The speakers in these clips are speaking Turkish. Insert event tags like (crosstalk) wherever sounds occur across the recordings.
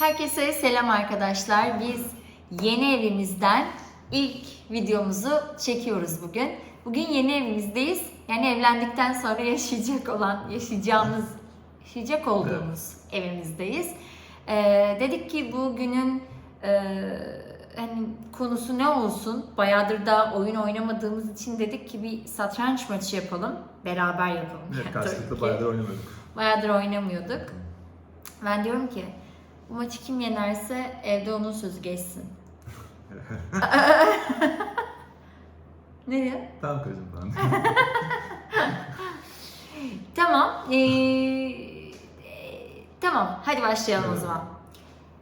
Herkese selam arkadaşlar. Biz yeni evimizden ilk videomuzu çekiyoruz bugün. Bugün yeni evimizdeyiz. Yani evlendikten sonra yaşayacak olan, yaşayacağımız, yaşayacak olduğumuz evimizdeyiz. Ee, dedik ki bugünün e, hani konusu ne olsun? Bayağıdır da oyun oynamadığımız için dedik ki bir satranç maçı yapalım. Beraber yapalım. Evet, (laughs) Yani karşılıklı bayağıdır oynamıyorduk. Bayağıdır oynamıyorduk. Ben diyorum ki bu maçı kim yenerse evde onun sözü geçsin. (laughs) Nereye? Tamam karıcığım falan. (laughs) Tamam. Ee, e, tamam. Hadi başlayalım o Evet. zaman.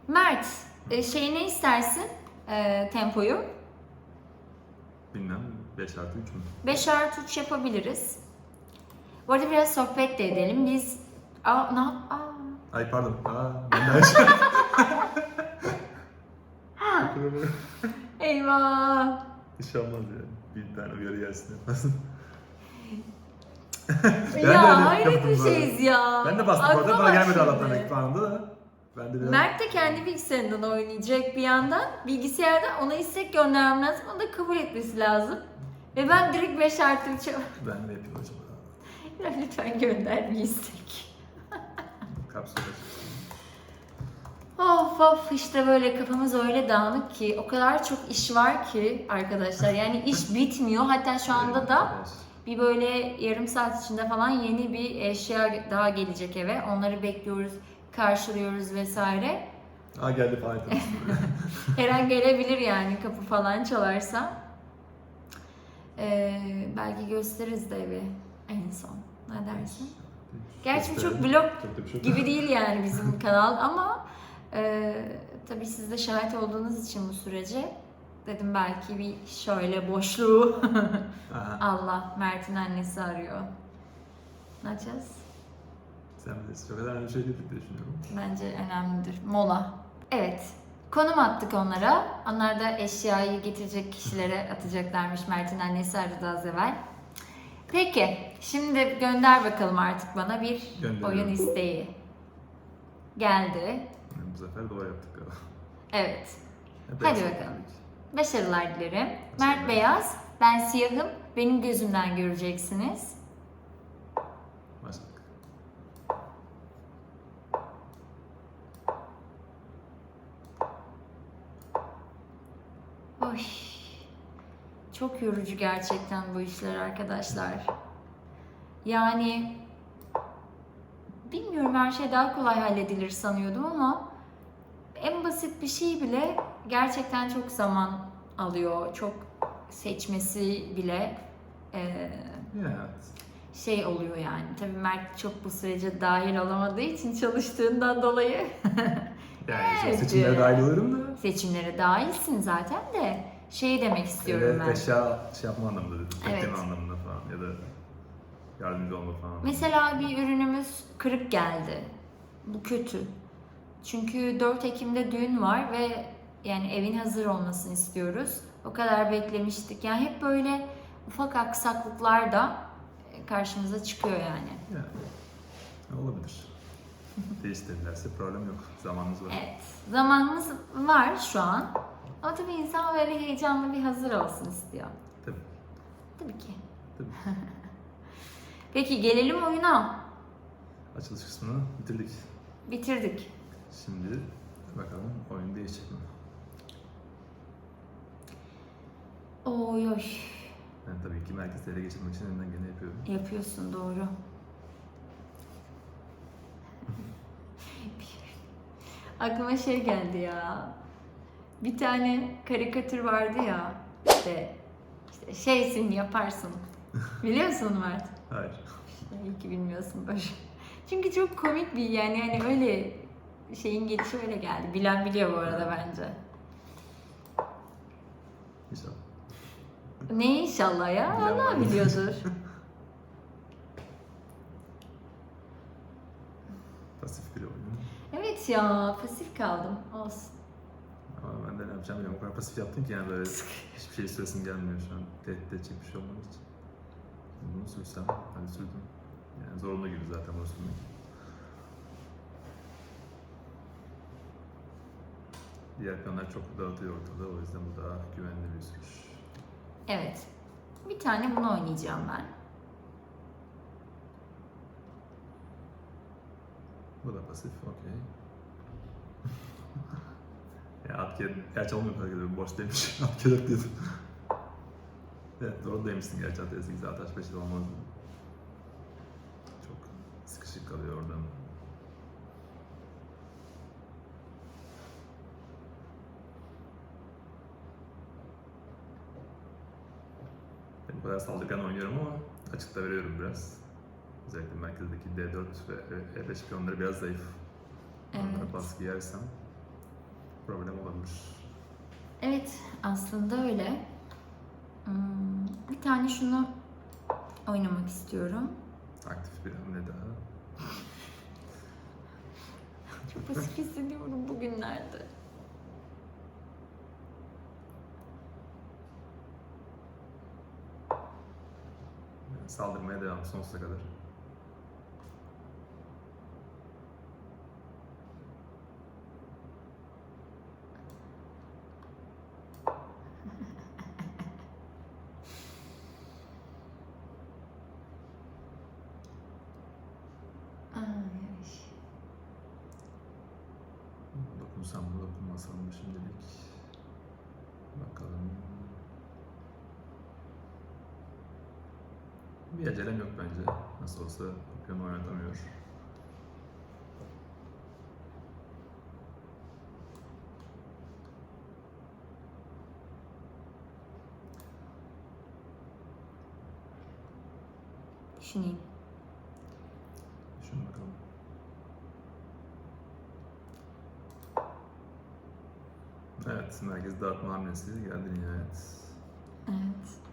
Mert, e, şey ne istersin? E, tempoyu. Bilmem 5 artı 3 mü? 5 artı 3 yapabiliriz. Bu arada biraz sohbet de edelim. Biz... Aa, ne yap? Aa. Ay pardon. Aa, ben de aşağı. Eyvah. Hiç olmaz ya. Bir tane uyarı gelsin (laughs) ya de öyle hayret yaptım bir böyle. şeyiz ya. Ben de bastım Aklıma orada bana bak gelmedi şimdi. Allah'tan ekranında da. Ben de biraz... Mert de kendi bilgisayarından oynayacak bir yandan. Bilgisayardan ona istek göndermem lazım. Onu da kabul etmesi lazım. Ve ben direkt 5 artı 3'e Ben ne yapayım acaba? Ya lütfen gönder bir istek. Kapsül. Of of işte böyle kafamız öyle dağınık ki o kadar çok iş var ki arkadaşlar. Yani iş (laughs) bitmiyor. Hatta şu anda da bir böyle yarım saat içinde falan yeni bir eşya daha gelecek eve. Onları bekliyoruz karşılıyoruz vesaire. Aa geldi falan. (laughs) (laughs) Her an gelebilir yani kapı falan çalarsa. Ee, belki gösteririz de evi en son. Ne dersin? Gerçi çok blog Çok gibi değil yani bizim (laughs) kanal ama e, tabii siz de şahit olduğunuz için bu sürece dedim belki bir şöyle boşluğu (laughs) Allah Mert'in annesi arıyor. Ne yapacağız? sen bilirsin. Kadar önemli bir şey değil diye düşünüyorum. Bence önemlidir. Mola. Evet. Konum attık onlara. Onlar da eşyayı getirecek kişilere atacaklarmış. Mert'in annesi aradı az evvel. Peki. Şimdi gönder bakalım artık bana bir oyun isteği. Geldi. Bu sefer doğru yaptık galiba. Evet. Hep Hadi bakalım. Başarılar dilerim. Mert beyaz, ben siyahım. Benim gözümden göreceksiniz. Başladık. Oy. Çok yorucu gerçekten bu işler arkadaşlar. Yani bilmiyorum her şey daha kolay halledilir sanıyordum ama en basit bir şey bile gerçekten çok zaman alıyor. Çok seçmesi bile eee, Ya, şey oluyor yani. Tabii Mert çok bu sürece dahil olamadığı için çalıştığından dolayı (laughs) yani Evet. (laughs) evet. seçimlere dahil olurum da. seçimlere dahilsin zaten de şey demek istiyorum Evet, ben. eşya şey yapma anlamında dedim. Evet. Anlamında falan ya da yardımcı olma falan. Mesela bir ürünümüz kırık geldi. Bu kötü. Çünkü 4 Ekim'de düğün var ve yani evin hazır olmasını istiyoruz. O kadar beklemiştik. Yani hep böyle ufak aksaklıklar da karşımıza çıkıyor yani. Yani, olabilir. (laughs) Değiştirirlerse problem yok. Zamanımız var. Evet. Zamanımız var şu an. Ama tabii insan böyle heyecanlı bir hazır olsun istiyor. Tabii. Tabii ki. Tabii. (laughs) Peki gelelim oyuna. Açılış kısmını bitirdik. Bitirdik. Şimdi bakalım oyun değişecek mi? Oy oy. Ben tabii ki merkezi ele geçirmek için elimden geleni yapıyorum. Yapıyorsun doğru. (laughs) Aklıma şey geldi ya. Bir tane karikatür vardı ya. İşte, işte şeysin yaparsın. Biliyor musun Mert? (laughs) Hayır. İyi ki bilmiyorsun böyle. Çünkü çok komik bir yani hani öyle şeyin gelişi öyle geldi. Bilen biliyor bu arada bence. İnşallah. Ne inşallah ya? Bilen Allah var. biliyordur. (laughs) (laughs) Pasif bir oyun. evet ya pasif kaldım. Olsun. Ben de ne yapacağım bilmiyorum. O kadar pasif yaptın ki yani böyle hiçbir şey süresim gelmiyor şu an. Tehdit edecek bir şey olmadığı için. Bunu sürsem, hadi sürdüm. Yani zorunlu gibi zaten bunu sürmek. Diğer piyonlar çok dağıtıyor ortalığı. O yüzden bu daha güvenli bir sürüş. Evet. Bir tane bunu oynayacağım ben. Bu da pasif, okey. Ya at kere, gerçi olmuyor fark ediyorum, boş demiş. (laughs) at kere diyordum. evet doğru demişsin gerçi at S8 ataş 5 olmazdı. Çok sıkışık kalıyor oradan. Ben bu kadar saldırgan oynuyorum ama açıkta veriyorum biraz. Özellikle merkezdeki D4 ve E5 piyonları biraz zayıf. Onlara Evet. baskı yersem problem olabilir. Evet, aslında öyle. Hmm, bir tane şunu oynamak istiyorum. Aktif bir hamle daha. Çok pasif hissediyorum bugünlerde. Saldırmaya devam sonsuza kadar. Ay, Dokunsam mı dokunmasam mı şimdilik. Bakalım. Bir acelem yok bence. Olsa piyano oynatamıyor. düşüneyim. Düşün bakalım. Evet, merkez dağıtma hamlesi geldi nihayet. Evet.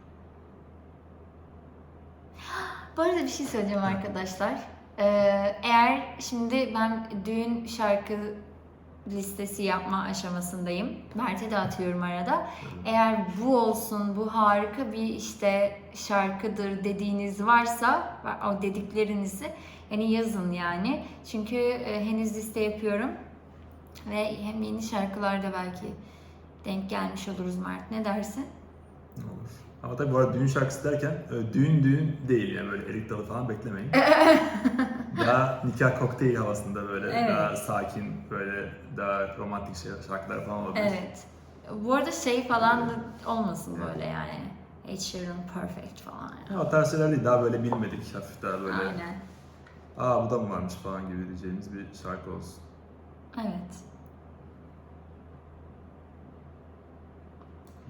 Bu arada bir şey söyleyeceğim arkadaşlar. Ee, eğer şimdi ben düğün şarkı listesi yapma aşamasındayım. Mert'e de atıyorum arada. Eğer bu olsun, bu harika bir işte şarkıdır dediğiniz varsa, o dediklerinizi yani yazın yani. Çünkü e, henüz liste yapıyorum. Ve hem yeni şarkılarda belki denk gelmiş oluruz Mert. Ne dersin? Olur. Ama tabii bu arada düğün şarkısı derken düğün düğün değil yani böyle erik dalı falan beklemeyin. (laughs) daha nikah kokteyl havasında böyle Evet. daha sakin böyle daha romantik şey, şarkılar falan olabilir. Evet. Bu arada şey falan da olmasın Evet. böyle yani. Ed Sheeran Perfect falan. Ya, o tarz şeyler değil daha böyle bilmedik hafif daha böyle Aynen. aa bu da mı varmış falan gibi diyeceğimiz bir şarkı olsun. Evet.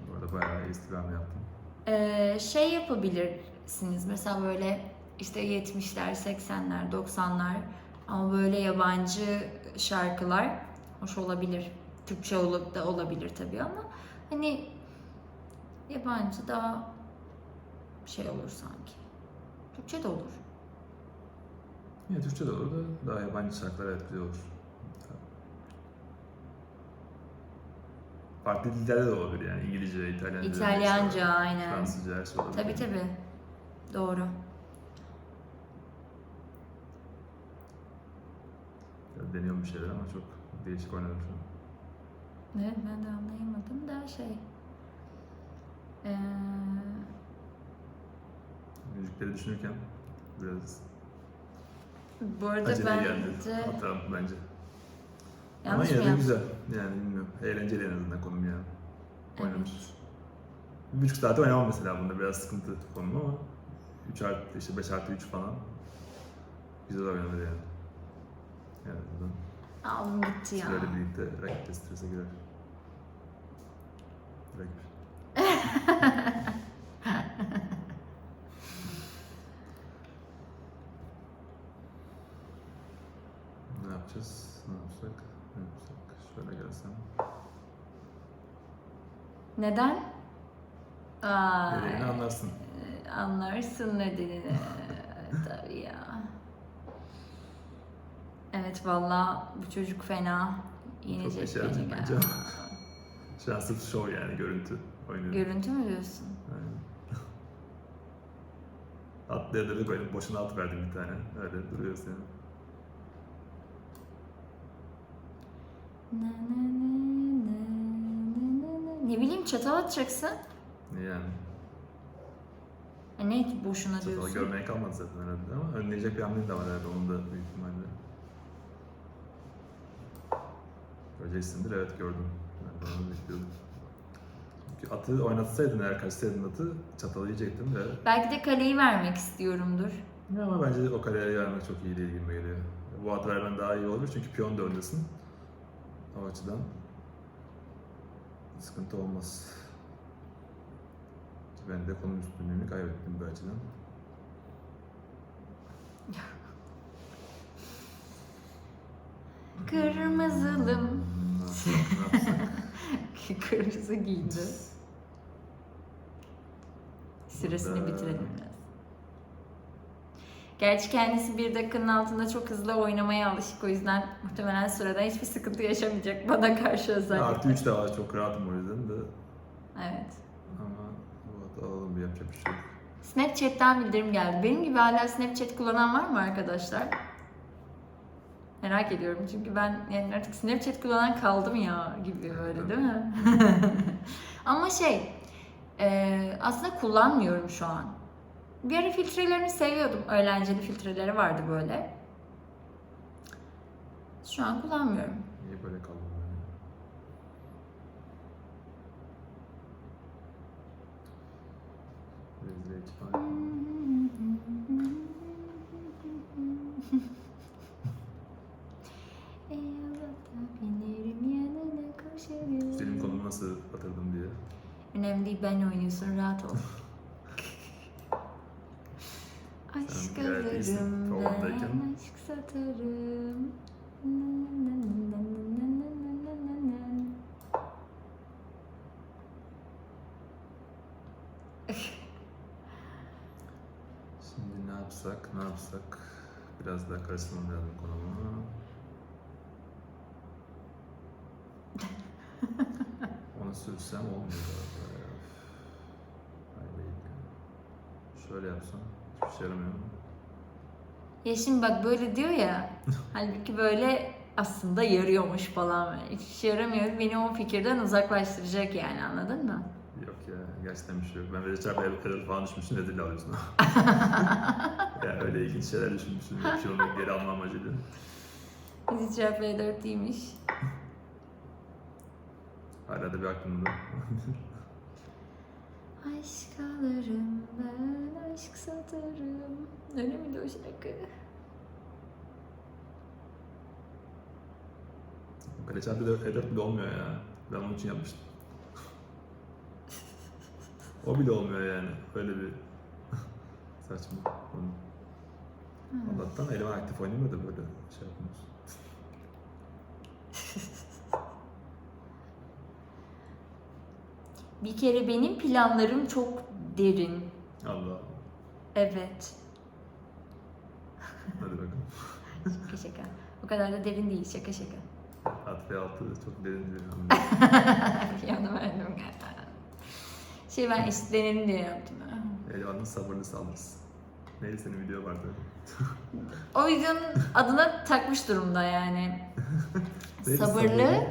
Bu arada bayağı istirham yaptım. Ee, şey yapabilirsiniz mesela böyle işte 70'ler, 80'ler, 90'lar ama böyle yabancı şarkılar hoş olabilir. Türkçe olup da olabilir tabii ama hani yabancı daha şey olur sanki. Türkçe de olur. Yine Türkçe de olur da daha yabancı şarkılar güzel olur. Farklı dillerde de olabilir yani İngilizce, İtalyanca, İtalyanca işte, aynen. Fransızca her şey olabilir. Tabii tabii. Doğru. Biraz deniyorum bir şeyler ama çok değişik oynadım şu an. Evet ben de anlayamadım da şey. Ee, Müzikleri düşünürken biraz bu arada aceleye geldi. bence Bence. Ama yanlış mı yine de yaptım? güzel. Yani bilmiyorum. Eğlenceli en azından konum yani. Evet. Bir buçuk saat oynamam mesela bunda biraz sıkıntı konum ama 3 artı işte 5 artı 3 falan güzel oynanır yani. Yani buradan Aldım gitti ya. süreyle birlikte rakip de strese girer. Rakip. (laughs) ne yapacağız? Ne yapsak? Ne yapsak? Şöyle gelsem. Neden? Aa, Gereğini anlarsın. anlarsın nedenini. (laughs) Tabii ya. Evet valla bu çocuk fena. Yenecek yarayacak ya. bence. Sırf (laughs) show yani görüntü oynuyor. Görüntü mü diyorsun? Aynen. (laughs) Atlayaları böyle boşuna at verdim bir tane. Öyle duruyor senin. Na na na Ne bileyim çatal atacaksın. Yani? E ne boşuna Çatalı diyorsun? görmeye kalmadı zaten herhalde ama önleyecek bir hamle de var herhalde onun da büyük ihtimalle. Göreceksindir evet gördüm. Ben de onu bekliyordum. Çünkü atı oynatsaydın eğer kaçsaydın atı çatalı yiyecektin de. Belki de kaleyi vermek istiyorumdur. Ya Ama bence o kaleye vermek çok iyi değil gibi geliyor. Bu at vermen daha iyi olur çünkü piyon da öndesin. O açıdan sıkıntı olmaz. Ben de konum üstünlüğünü kaybettim bu açıdan. (laughs) Kırmızılım. (laughs) Kırmızı giydi. Süresini bitirelim. Gerçi kendisi bir dakikanın altında çok hızlı oynamaya alışık o yüzden muhtemelen sırada hiçbir sıkıntı yaşamayacak bana karşı özellikle. Artı 3 de var çok rahatım o yüzden de Evet. ama bu alalım bir yapacak bir şey yok. Snapchat'ten bildirim geldi. Benim gibi hala Snapchat kullanan var mı arkadaşlar? Merak ediyorum çünkü ben yani artık Snapchat kullanan kaldım ya gibi böyle değil mi? (laughs) Ama şey e, aslında kullanmıyorum şu an. Bir ara filtrelerini seviyordum. Eğlenceli filtreleri vardı böyle. Şu an kullanmıyorum. Niye böyle ekip (laughs) Senin konumu nasıl atırdım diye. Önemli değil ben oynuyorsun rahat ol. (laughs) Aşk Sen alırım ben aşk satarım. (laughs) Şimdi ne yapsak, ne yapsak? Biraz daha karıştırmam lazım konumu. (laughs) Onu sürsem olmuyor. Şöyle yapsam yaramıyor mu? Ya şimdi bak böyle diyor ya. (laughs) halbuki böyle aslında yarıyormuş falan. Hiçbir şey yaramıyor. Beni o fikirden uzaklaştıracak yani anladın mı? Yok ya gerçekten bir şey yok. Ben çarpı error falan düşmüşsün ödül alıyorsun. yani öyle ilginç şeyler düşünmüşsün. Bir şey onu geri alma amacıyla. Çarpı 4 değilmiş. Hala da bir aklımda. Aşk alırım ben, aşk satarım. Öyle miydi o şarkı? Kale çarpı error bile olmuyor ya. Ben onun için yapmıştım. o bile olmuyor yani. Öyle bir (laughs) saçma. Allah'tan elime aktif oynamıyor da böyle şey yapmıyoruz. Bir kere benim planlarım çok derin. Allah. Evet. Hadi bakalım. Şaka şaka. O kadar da derin değil şaka şaka. At ve altı çok derin bir hamle. (laughs) Piyano verdim galiba. Şey ben eşitlenelim diye yaptım. Elvan'ın sabırlı saldırısı. Neydi senin video vardı? O videonun adına takmış durumda yani. (laughs) Sabırlı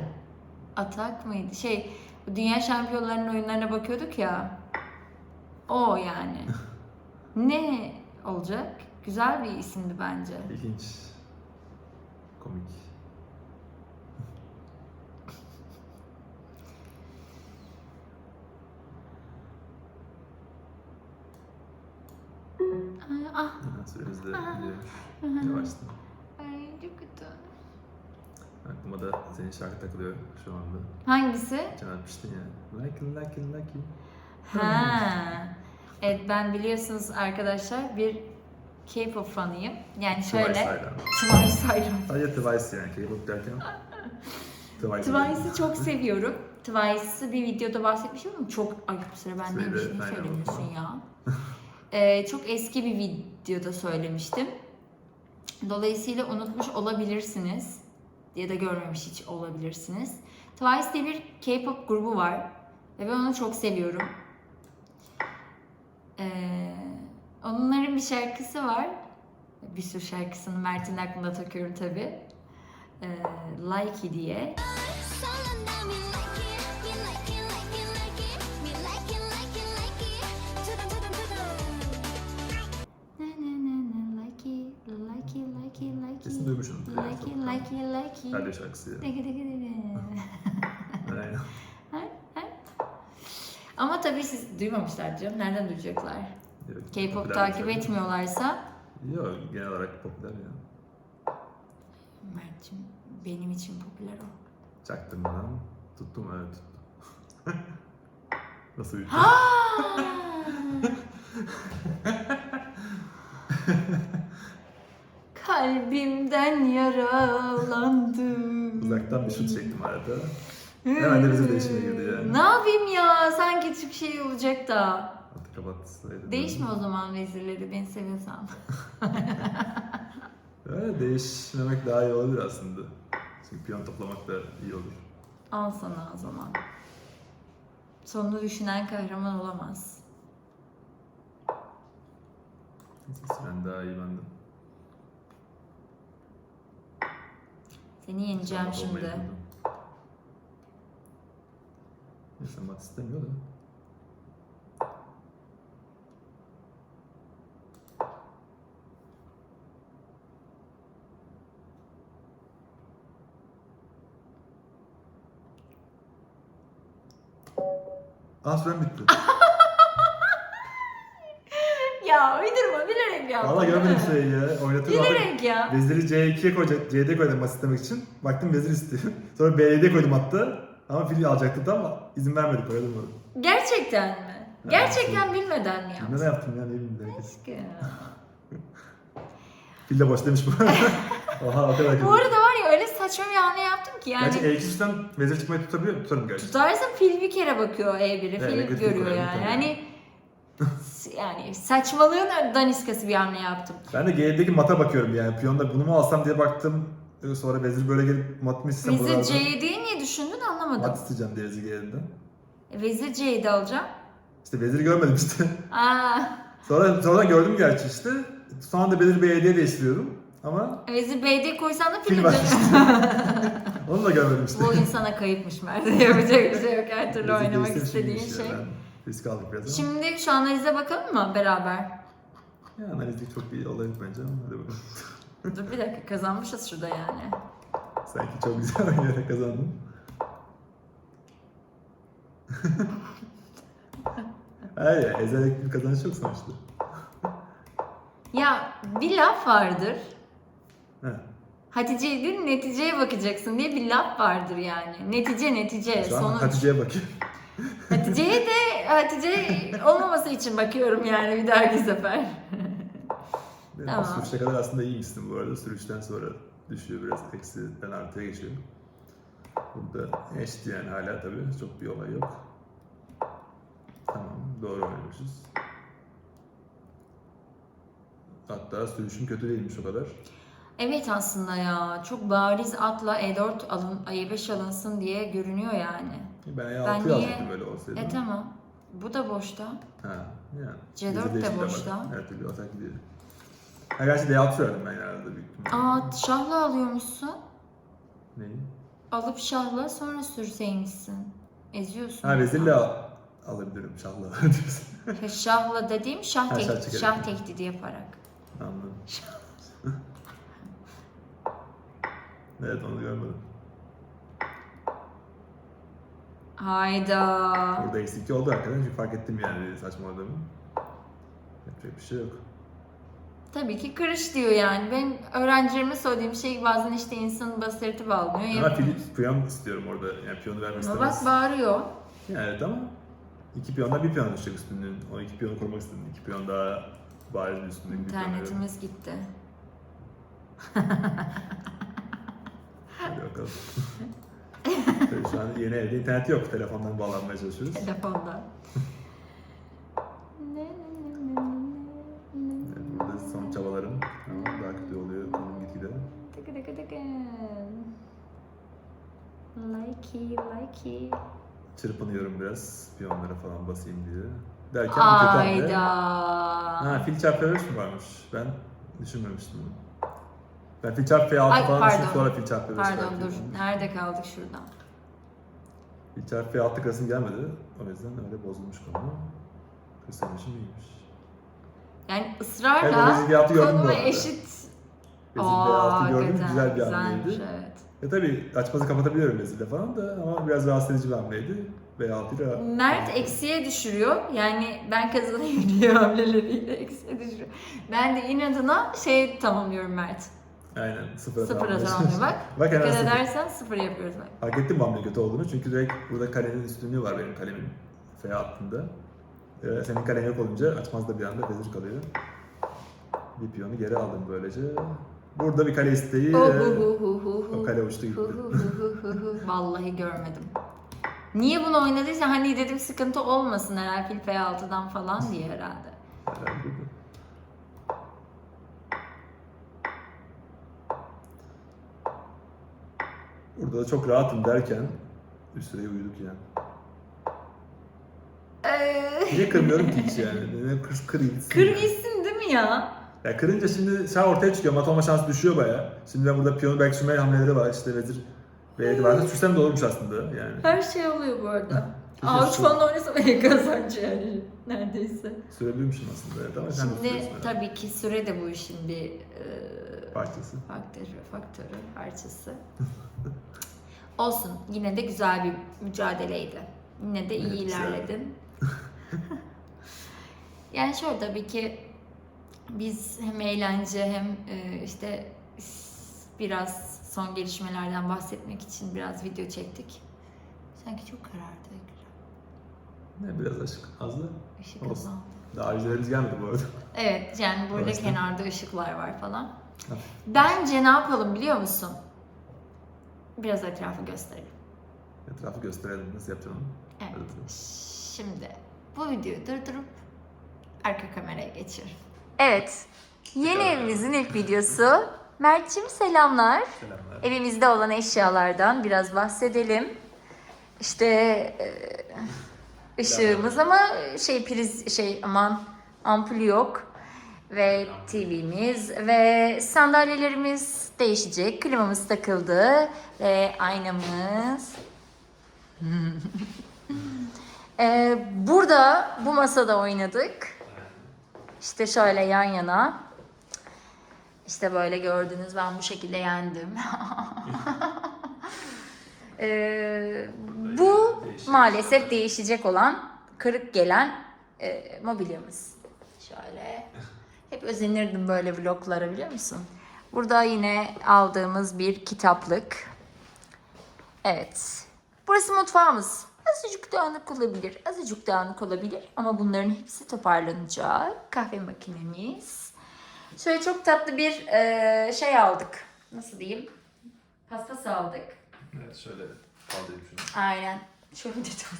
atak mıydı? Şey, dünya şampiyonlarının oyunlarına bakıyorduk ya. O yani. (laughs) ne olacak? Güzel bir isimdi bence. İlginç. Komik. Ah, Süremiz de. Hı hı. Yavaştan. ay çok kötü. Aklıma da senin şarkı takılıyor şu anda. Hangisi? Geçen atmıştın ya. Lucky lucky lucky. Ha. Evet ben biliyorsunuz arkadaşlar bir K-pop fanıyım. Yani şöyle Twice hayran. Sadece Twice yani. K-pop derken. Twice. Twice'ı çok seviyorum. Twice'ı bir videoda bahsetmiştim ama çok ayıp sıra ben Söyle, neymiş ne söylemiyorsun ya. Ee, çok eski bir videoda söylemiştim. Dolayısıyla unutmuş olabilirsiniz. Ya da görmemiş hiç olabilirsiniz. Twice diye bir K-pop grubu var. Ve ben onu çok seviyorum. Ee, onların bir şarkısı var. Bir sürü şarkısını Mert'in aklında takıyorum tabi. Ee, Likey diye. Lucky, lucky. Radyo şarkısı ya. Lucky. (laughs) Aynen. Ama tabii siz duymamışlar canım. Nereden duyacaklar? Evet, K-pop takip şey. etmiyorlarsa Yok genel olarak popüler ya. Mert'cim benim için popüler o. Çaktım ben. Tuttum evet tuttum. (laughs) Nasıl Ha! (laughs) Kalbimden yaralandım. Uzaktan bir şut çektim arada. Hemen de bizim değişime girdi yani. Ne yapayım ya? Sanki çok şey olacak da. Kapatsaydı. Değişme o zaman vezirleri beni seviyorsan. Öyle (laughs) değişmemek daha iyi olabilir aslında. Çünkü piyon toplamak da iyi olur. Al sana o zaman. Sonunu düşünen kahraman olamaz. Neyse ben daha iyi bendim. Seni yeneceğim olmayı şimdi. Neyse mat istemiyor da. Süren bitti. (laughs) Ya uydurma bilerek yaptım. Valla görmedim süreyi ya. Oynatıyorum. Bilerek ya. Veziri C2'ye koyacak, C'de koydum mat istemek için. Baktım vezir istiyor. (laughs) Sonra B7'ye koydum hatta. Ama fili alacaktı ama izin vermedi koyalım onu. Gerçekten mi? Gerçekten bilmeden mi yaptın? ne yaptım ya ne bileyim derken. Aşkım. (laughs) Fil de boş demiş bu. (laughs) Oha o kadar. Bu arada var ya öyle saçma bir hamle yaptım ki yani. Gerçi E2 üstten vezir çıkmayı tutabiliyor mu? Tutarım gerçi. Tutarsa fil bir kere bakıyor E1'e. Evet, Fil görüyor koyalım yani. tabii. Yani saçmalığın daniskası bir hamle yaptım. Ben de G7'deki mata bakıyorum yani. Piyonda bunu mu alsam diye baktım. Sonra vezir böyle gelip mat mı istesem Vezir buralarda. C7'yi niye düşündün anlamadım. Mat isteyeceğim diye vezir G7'den. Vezir C7 alacağım. İşte veziri görmedim işte. (laughs) Aa, Sonra sonradan gördüm gerçi işte. Sonra da vezir B7'ye değiştiriyorum. Ama vezir B7 koysan da fil fil var (laughs) Onu da görmedim işte. Bu oyun sana kayıpmış Mert. (laughs) Yapacak bir şey yok. Her türlü Vezir oynamak değiştirmiş istediğin şey. Ben risk aldık biraz ama. Şimdi şu analize bakalım mı beraber? Ya analizlik çok bir olay yok bence ama hadi bakalım. Dur bir dakika kazanmışız şurada yani. Sanki çok güzel oynayarak kazandım. Hayır ya, ezerek bir kazanış yok sonuçta. Ya bir laf vardır. He. Hatice'yi değil neticeye bakacaksın diye bir laf vardır yani. Netice netice Şu an sonuç. Hatice'ye bakayım. Hatice'ye de Hatice olmaması için bakıyorum yani bir dahaki sefer. (laughs) Tamam. Sürüşe kadar aslında iyiymiştim bu arada. Sürüşten sonra düşüyor biraz. Eksiden artıya geçiyor. Burada eşit yani hala tabii. Çok bir olay yok. Tamam. Doğru oynamışız. Hatta sürüşüm kötü değilmiş o kadar. Evet aslında ya çok bariz atla E4 alın, E5 alınsın diye görünüyor yani. Ben Ben E6'yı niye- alacaktım böyle olsaydı. E tamam. Bu da boşta. Ha, yani. C4 Bizi de değişik boşta. Her türlü atak gidiyor. Ha gerçi D6 verdim ben herhalde büyük ihtimalle. Aa şahla alıyormuşsun. Neyi? Alıp şahla sonra sürseymişsin. Eziyorsun. Ha vezirle al alabilirim şahla. (laughs) Ya Şahla dediğim şah, Ha, şah tehdit, çekerek. şah tehdidi yaparak. Anladım. (laughs) evet onu görmedim. Hayda. Burada eksik oldu hakikaten çünkü fark ettim yani saçmaladığımı. Yapacak bir şey yok. Tabii ki kırış diyor yani. Ben öğrencilerime söylediğim şey bazen işte insanın basireti bağlanıyor. Ama fil, piyon istiyorum orada. Yani piyonu vermek Ama istemez. bak bağırıyor. Yani ama iki piyondan bir piyon düşecek üstünlüğün. O iki piyonu korumak istedim. İki piyon daha bariz bir üstünlük bir piyon. veriyorum. İnternetimiz gitti. Hadi bakalım. (laughs) Tabii (laughs) şu an yeni evde internet yok. Telefondan bağlanmaya çalışıyoruz. Telefonda. Evet, burada son çabalarım ama daha kötü oluyor konum gitgide. Tıkı tıkı tıkı. Likey, likey. Çırpınıyorum biraz piyonlara falan basayım diye. Derken. Ayda. Ha fil çarpı F3 mü varmış? Ben düşünmemiştim bunu. Ben fil çarpı F6 Ay, falan pardon. sonra fil çarpı F5 Pardon dur. Nerede kaldık şuradan? Fil çarpı F6 kırasım gelmedi. O yüzden öyle bozulmuş konu. Kırsamışım iyiymiş. Yani ısrarla arada. eşit Vezir Aa, B6 gördüm hakikaten güzel bir hamleydi. Evet. E tabi açmazı kapatabiliyorum vezirle falan da ama biraz rahatsız edici bir hamleydi. B6 ile Mert eksiye düşürüyor. Yani ben kazanayım (laughs) diye hamleleriyle eksiye düşürüyor. Ben de inadına şey tamamlıyorum Mert. Aynen sıfıra Sıfıra tamamlıyorsun. tamamlıyor bak. (laughs) Bak hemen Dikkat sıfır. edersen sıfır yapıyoruz bak. Fark ettim mi hamle kötü olduğunu çünkü direkt burada kalenin üstünlüğü var benim kalemin F hattında. Ee, senin kalen yok olunca açmazda bir anda vezir kalıyor. Bir piyonu geri aldım böylece. Burada bir kale isteği. Oh, hu hu hu hu hu. o kale uçtu gitti. Hu hu hu hu hu hu. Vallahi görmedim. Niye bunu oynadıysa hani dedim sıkıntı olmasın herhalde fil F6'dan falan diye herhalde. Herhalde bu. Burada da çok rahatım derken bir süre uyuduk yani. Ee, Niye kırmıyorum ki hiç yani? Neden kır, kır gitsin kır yani. gitsin değil mi ya? Ya kırınca şimdi şah ortaya çıkıyor. Mat olma şansı düşüyor baya. Şimdi ben burada piyonu belki sürmeye hamleleri var. İşte vezir B7 vardı. Sürsem de olurmuş aslında yani. Her şey oluyor bu arada. Avuç falan oynasam en kazancı yani neredeyse. Sürebiliyormuşum aslında evet ama sen Şimdi tabii ki süre de bu işin bir e, Parçası. faktörü, faktörü, parçası. (laughs) Olsun. Yine de güzel bir mücadeleydi. Yine de iyi Evet, ilerledin. (laughs) yani şöyle tabii ki biz hem eğlence hem e, işte biraz son gelişmelerden bahsetmek için biraz video çektik. Sanki çok karardı. Ne biraz aşk az da. Işık azaldı. Daha yüzlerimiz gelmedi bu arada. Evet yani burada Orası. kenarda ışıklar var falan. Bence ne yapalım biliyor musun? Biraz etrafı gösterelim. Etrafı gösterelim. Nasıl yapacağım onu? Evet. Şimdi bu videoyu durdurup arka kameraya geçiyorum. Evet. Yeni evimizin ilk videosu. Mert'cim selamlar. Selamlar. Evimizde olan eşyalardan biraz bahsedelim. İşte e, (laughs) ışığımız ama şey priz şey aman ampulü yok ve TV'miz ve sandalyelerimiz değişecek. Klimamız takıldı ve aynamız. (laughs) Ee, burada bu masada oynadık. İşte şöyle yan yana. İşte böyle gördünüz ben bu şekilde yendim. (laughs) Ee, bu maalesef değişecek olan kırık gelen e, mobilyamız. Şöyle. Hep özenirdim böyle vloglara biliyor musun? Burada yine aldığımız bir kitaplık. Evet. Burası mutfağımız. Azıcık dağınık olabilir, azıcık dağınık olabilir ama bunların hepsi toparlanacak. Kahve makinemiz. Şöyle çok tatlı bir e, şey aldık. Nasıl diyeyim? Paspas aldık. Evet şöyle kaldırayım şunu. Aynen. Şöyle de çok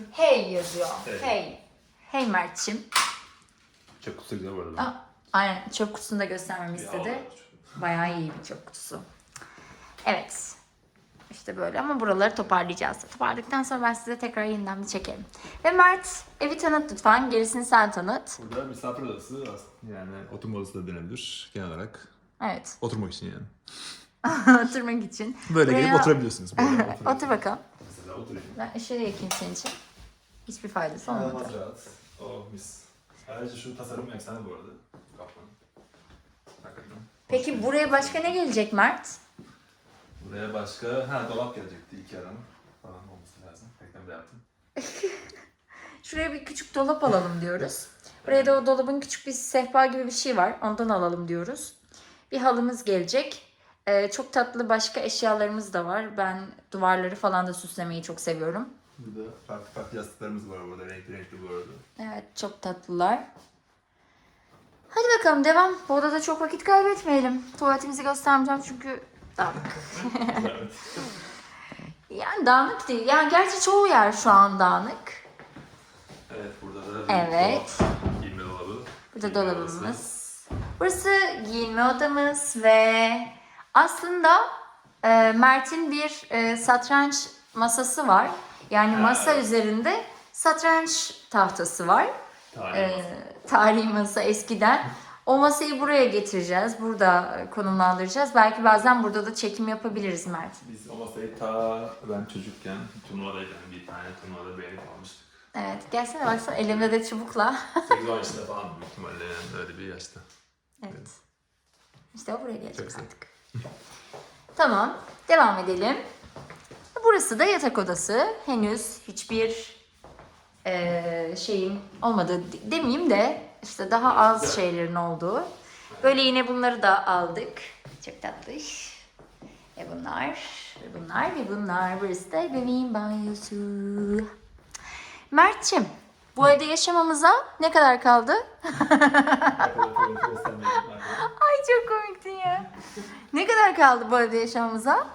(laughs) Hey yazıyor. Evet. Hey. Hey Mert'çim. Çok kutusu güzel bu arada. Aa, aynen çöp kutusunu da göstermemi istedi. Bayağı iyi bir çöp kutusu. Evet. İşte böyle ama buraları toparlayacağız. Toparladıktan sonra ben size tekrar yeniden bir çekerim. Ve Mert evi tanıt lütfen. Gerisini sen tanıt. Burada misafir odası aslında yani oturma odası da denebilir genel olarak. Evet. Oturmak için yani. (laughs) Oturmak için. Böyle Buraya- gelip oturabiliyorsunuz. Böyle oturabilirsiniz. (laughs) Otur bakalım. Mesela oturayım. Ben ışığı yakayım senin için. Hiçbir faydası olmadı. İnanılmaz rahat. Oh mis. Ayrıca şu tasarım efsane bu arada. Kaplan. Hakikaten. Peki buraya başka ne gelecek Mert? Buraya başka, ha dolap gelecekti iki aranın falan olması lazım. Reklamı da yaptım. (laughs) Şuraya bir küçük dolap alalım diyoruz. Buraya da o dolabın küçük bir sehpa gibi bir şey var. Ondan alalım diyoruz. Bir halımız gelecek. Ee, çok tatlı başka eşyalarımız da var. Ben duvarları falan da süslemeyi çok seviyorum. Burada farklı farklı yastıklarımız var burada. Renkli renkli bu arada. Evet çok tatlılar. Hadi bakalım devam. Bu odada çok vakit kaybetmeyelim. Tuvaletimizi göstermeyeceğim çünkü dağınık. evet. (laughs) Yani dağınık değil. Yani gerçi çoğu yer şu an dağınık. Evet burada da bir Evet. dolap, giyinme dolabı. Burada Giyinme dolabımız. Burası giyinme odamız ve aslında e, Mert'in bir e, satranç masası var. Yani masa Evet. üzerinde satranç tahtası var. Tarihi E, tarihi masa eskiden. O masayı buraya getireceğiz. Burada konumlandıracağız. Belki bazen burada da çekim yapabiliriz Mert. Biz o masayı ta ben çocukken turnuvadayken bir tane turnuvada beğenip almıştık. Evet gelsene baksana elimde de çubukla. 8-10 yaşında falan büyük ihtimalle yani öyle bir yaşta. evet. İşte o buraya gelecek Çok artık. tamam. Devam edelim. Burası da yatak odası. Henüz hiçbir eee şeyin olmadı de- demeyeyim de işte daha az şeylerin olduğu. Böyle yine bunları da aldık. Çok tatlış. Ve bunlar, ve bunlar, ve bunlar. Burası da bebeğin banyosu. Mert'cim, bu evde yaşamamıza ne kadar kaldı? (laughs) Ay çok komiktin ya. Ne kadar kaldı bu evde yaşamamıza?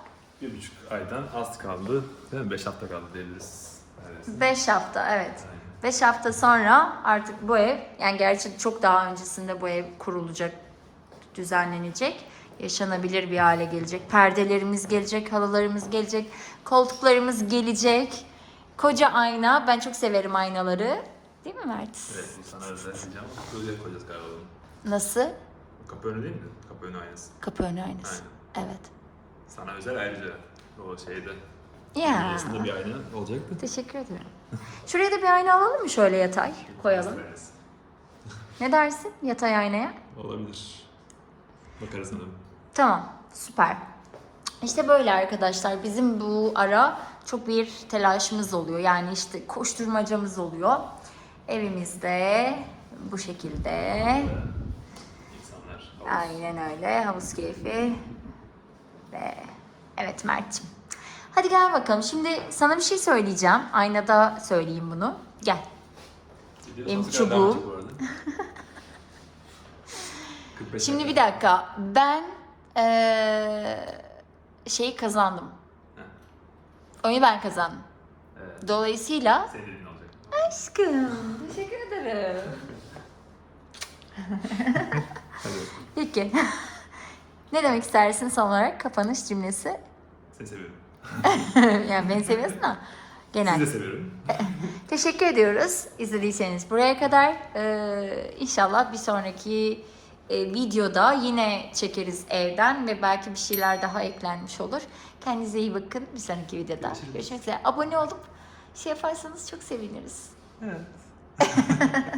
Bir buçuk aydan az kaldı. Değil mi? Beş hafta kaldı diyebiliriz. Evet. 5 hafta evet. 5 hafta sonra artık bu ev yani gerçi çok daha öncesinde bu ev kurulacak, düzenlenecek. Yaşanabilir bir hale gelecek. Perdelerimiz gelecek, halılarımız gelecek, koltuklarımız gelecek. Koca ayna. Ben çok severim aynaları. Değil mi Mert? Evet, sana özel diyeceğim. Böyle koyacağız galiba. Nasıl? Kapı önü değil mi? Kapı önü aynası. Kapı önü aynası. Evet. Sana özel ayrıca o şeyde. Ya. Arasında bir ayna olacaktı. Teşekkür ederim. Şuraya da bir ayna alalım mı şöyle yatay? Koyalım. İsteriz. Ne dersin yatay aynaya? Olabilir. Bakarız sanırım. Tamam, süper. İşte böyle arkadaşlar bizim bu ara çok bir telaşımız oluyor. Yani işte koşturmacamız oluyor. Evimizde bu şekilde. İnsanlar. Aynen öyle. Havuz keyfi. Ve evet Mert'ciğim. Hadi gel bakalım. Şimdi sana bir şey söyleyeceğim. Aynada söyleyeyim bunu. Gel. Benim çubuğum. devam edecek bu arada. (laughs) 45 Şimdi bir dakika. Ben eee şeyi kazandım. Ha, Oyunu ben kazandım. Evet. Dolayısıyla Senin elin olacak. Aşkım, teşekkür ederim. (laughs) Peki. Ne demek istersin son olarak kapanış cümlesi? Seni seviyorum. (laughs) yani beni seviyorsun da genel. Sizi de seviyorum. (laughs) Teşekkür ediyoruz izlediyseniz buraya kadar. Ee, inşallah bir sonraki e, videoda yine çekeriz evden ve belki bir şeyler daha eklenmiş olur. Kendinize iyi bakın. Bir sonraki videoda Görüşürüz. görüşmek üzere. Abone olup şey yaparsanız çok seviniriz. Evet. (laughs)